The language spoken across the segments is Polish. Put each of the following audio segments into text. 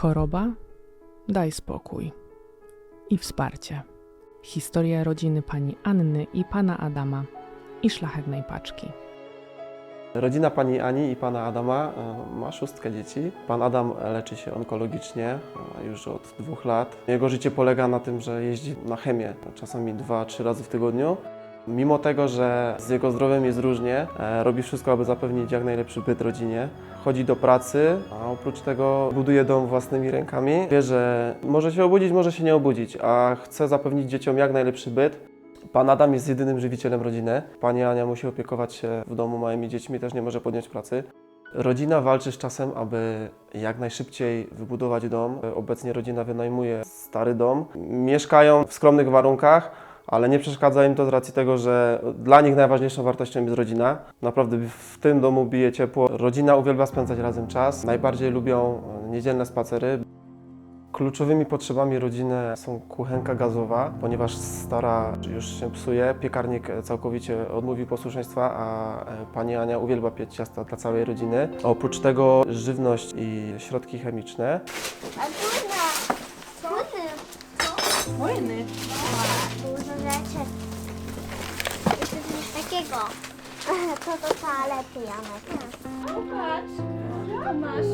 Choroba? Daj spokój. I wsparcie. Historia rodziny pani Anny i pana Adama i szlachetnej paczki. Rodzina pani Ani i pana Adama e, ma szóstkę dzieci. Pan Adam leczy się onkologicznie e, już od dwóch lat. Jego życie polega na tym, że jeździ na chemię, czasami dwa, trzy razy w tygodniu. Mimo tego, że z jego zdrowiem jest różnie, e, robi wszystko, aby zapewnić jak najlepszy byt rodzinie. Chodzi do pracy, a oprócz tego buduje dom własnymi rękami. Wie, że może się obudzić, może się nie obudzić, a chce zapewnić dzieciom jak najlepszy byt. Pan Adam jest jedynym żywicielem rodziny. Pani Ania musi opiekować się w domu małymi dziećmi, też nie może podjąć pracy. Rodzina walczy z czasem, aby jak najszybciej wybudować dom. Obecnie rodzina wynajmuje stary dom. Mieszkają w skromnych warunkach, ale nie przeszkadza im to z racji tego, że dla nich najważniejszą wartością jest rodzina. Naprawdę w tym domu bije ciepło. Rodzina uwielbia spędzać razem czas. Najbardziej lubią niedzielne spacery. Kluczowymi potrzebami rodziny są kuchenka gazowa, ponieważ stara już się psuje. Piekarnik całkowicie odmówił posłuszeństwa, a e, pani Ania uwielbia piec ciasta dla całej rodziny. Oprócz tego żywność i środki chemiczne. Takiego. To do toalety, Janek. Popatrz, co masz?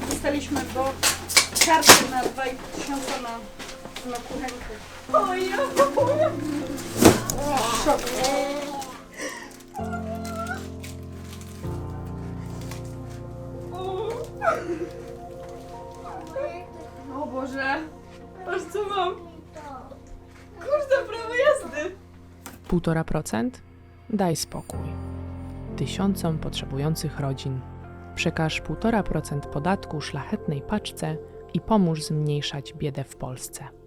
To dostaliśmy do karty na 2000 na, na kuchenkę. Oj, ja Szok. O Boże, aż co mam? Kurde, prawo jazdy. 1,5%? Daj spokój. Tysiącom potrzebujących rodzin przekaż 1,5% podatku szlachetnej paczce i pomóż zmniejszać biedę w Polsce.